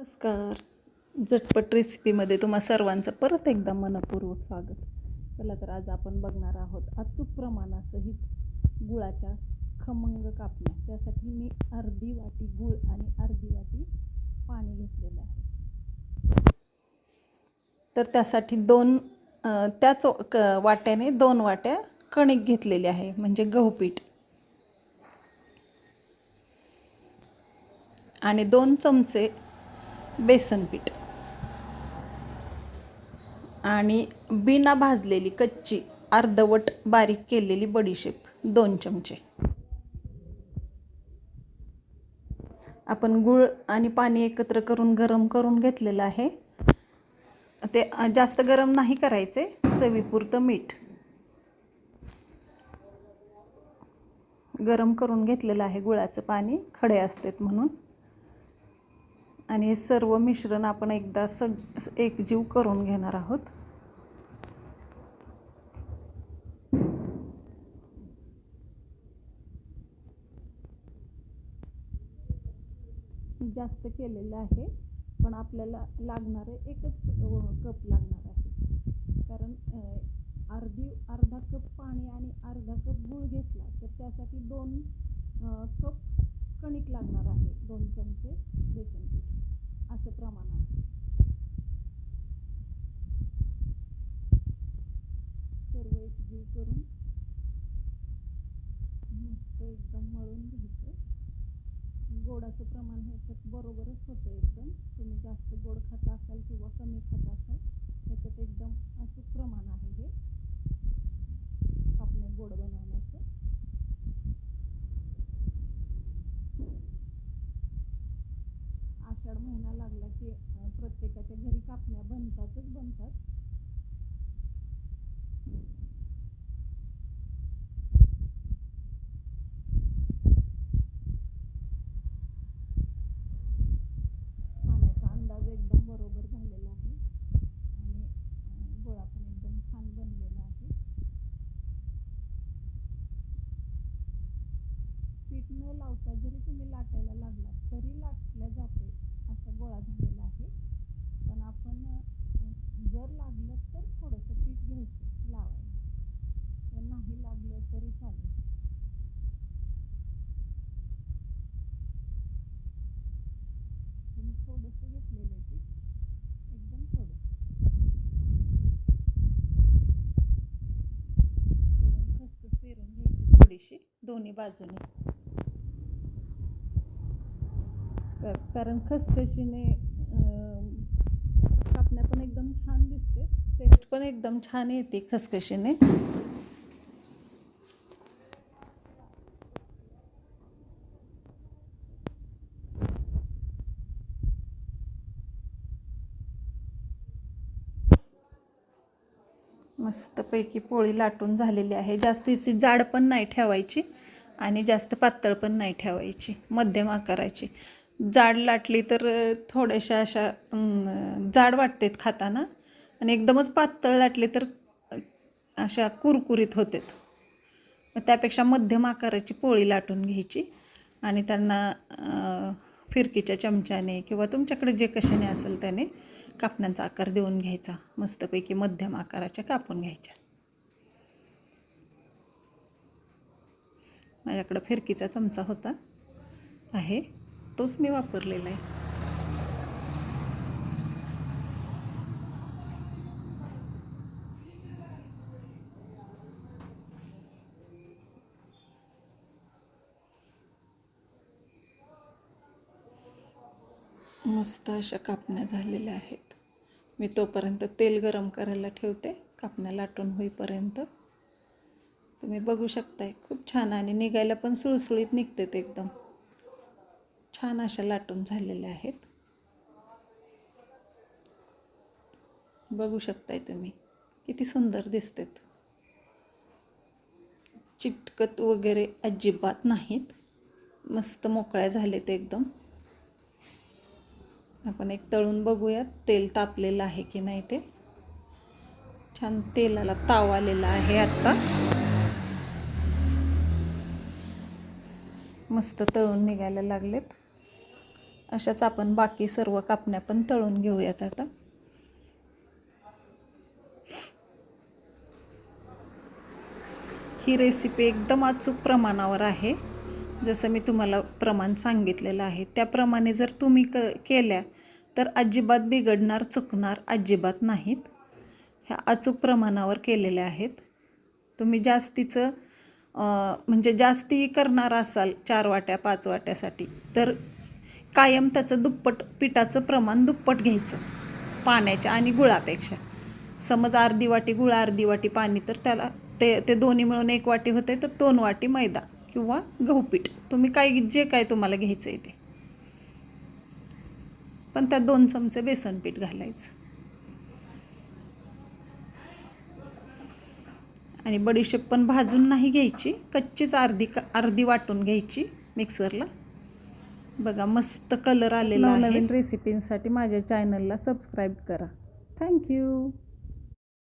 नमस्कार. झटपट रेसिपीमध्ये तुम्हा सर्वांचं परत एकदा मनपूर्वक स्वागत. चला तर आज आपण बघणार आहोत अचूक प्रमाणासहित गुळाच्या खमंग कापण्या. त्यासाठी मी अर्धी वाटी गुळ आणि अर्धी वाटी पाणी घेतलेलं आहे. तर त्यासाठी दोन त्याच क वाट्याने दोन वाट्या कणिक घेतलेली आहे म्हणजे गहूपीठ आणि दोन चमचे बेसन पीठ. आणि बिना भाजलेली कच्ची अर्धवट बारीक केलेली बडीशेप दोन चमचे. आपण गूळ आणि पाणी एकत्र करून गरम करून घेतलेलं आहे. ते जास्त गरम नाही करायचे चवीपुरतं मीठ. गरम करून घेतलेलं आहे गुळाचं पाणी खडे असतात म्हणून. आणि हे सर्व मिश्रण आपण एकदा सग एकजीव करून घेणार आहोत. जास्त केलेलं आहे पण आपल्याला लागणारे एकच कप लागणार आहे. कारण अर्धी अर्धा कप पाणी आणि अर्धा कप गूळ घेतला तर त्यासाठी दोन कप कणिक लागणार आहे. दोन चमचे बेसन पीठ. असं प्रमाण आहे. सर्व एक जीव करून मस्त एकदम मळून घ्यायचं. गोडाचं प्रमाण ह्याच्यात बरोबरच होतं एकदम. तुम्ही जास्त गोड खाता असाल किंवा कमी खाता असाल ह्याच्यात एकदम अचूक प्रमाण आहे हे. कापणे गोड बनवण्याचं. प्रत्येकाच्या घरी कापण्या बनतातच बनतात. पाण्याचा अंदाज एकदम बरोबर झालेला आहे. आणि गोळा पण एकदम छान बनलेला आहे. पीठ न लावता जरी तुम्ही लाटायला लागला तरी लाटल्या जाते असा गोळा झालेला आहे पण आपण अं, जर लागलं तर थोडंसं पीठ घ्यायचं लावायला जर नाही लागलं तरी चालेल मी थोडंसं घेतलेलं आहे पीठ एकदम थोडंसं वरून खसखस पेरून घ्यायची थोडीशी दोन्ही बाजूने. कारण खसखशीने कापण्या पण एकदम छान दिसते. टेस्ट पण एकदम छान येते खसखशीने. मस्तपैकी पोळी लाटून झालेली आहे. जास्तीची जाड पण नाही ठेवायची आणि जास्त पातळ पण नाही ठेवायची. मध्यम आकाराची. जाड लाटली तर थोड्याशा अशा जाड वाटतात खाताना आणि एकदमच पातळ लाटली तर अशा कुरकुरीत होतात. त्यापेक्षा मध्यम आकाराची पोळी लाटून घ्यायची आणि त्यांना फिरकीच्या चमच्याने किंवा तुमच्याकडे जे कशाने असेल त्याने कापण्यांचा आकार देऊन घ्यायचा. मस्तपैकी मध्यम आकाराच्या कापून घ्यायच्या. माझ्याकडं फिरकीचा चमचा होता. आहे. तोच मी वापरलेला आहे. मस्त अशा कापण्या झालेल्या आहेत. मी तोपर्यंत तेल गरम करायला ठेवते. कापण्या लाटून होईपर्यंत. तुम्ही बघू शकताय खूप छान आणि निघायला पण सुळसुळीत निघतात एकदम. छान अशा लाटून झालेल्या आहेत. बघू शकताय तुम्ही किती सुंदर दिसतात. चिटकत वगैरे अजिबात नाहीत. मस्त मोकळ्या झालेत एकदम. आपण एक तळून बघूयात तेल तापलेलं आहे की नाही ते. छान तेलाला ताव आलेला आहे आत्ता. मस्त तळून निघायला लागलेत. अशाच आपण बाकी सर्व कापण्या पण तळून घेऊयात आता. ही रेसिपी एकदम अचूक प्रमाणावर आहे. जसं मी तुम्हाला प्रमाण सांगितलेलं आहे त्याप्रमाणे जर तुम्ही क केल्या तर अजिबात बिघडणार चुकणार अजिबात नाहीत. ह्या अचूक प्रमाणावर केलेल्या आहेत. तुम्ही जास्तीचं म्हणजे जास्ती करणार असाल चार वाट्या पाच वाट्यासाठी तर कायम त्याचं दुप्पट पिठाचं प्रमाण दुप्पट घ्यायचं पाण्याच्या आणि गुळापेक्षा. समज अर्धी वाटी गुळ अर्धी वाटी पाणी तर त्याला ते ते दोन्ही मिळून एक वाटी होते तर दोन वाटी मैदा. किंवा गहू पीठ तुम्ही काय जे काय तुम्हाला घ्यायचं आहे ते. पण त्यात दोन चमचे बेसन पीठ घालायचं. आणि बडीशेप पण भाजून नाही घ्यायची. कच्चीच अर्धी का अर्धी वाटून घ्यायची मिक्सरला. बघा मस्त कलर आलेला आहे. नवीन रेसिपींसाठी माझ्या चॅनलला सबस्क्राईब करा. थँक्यू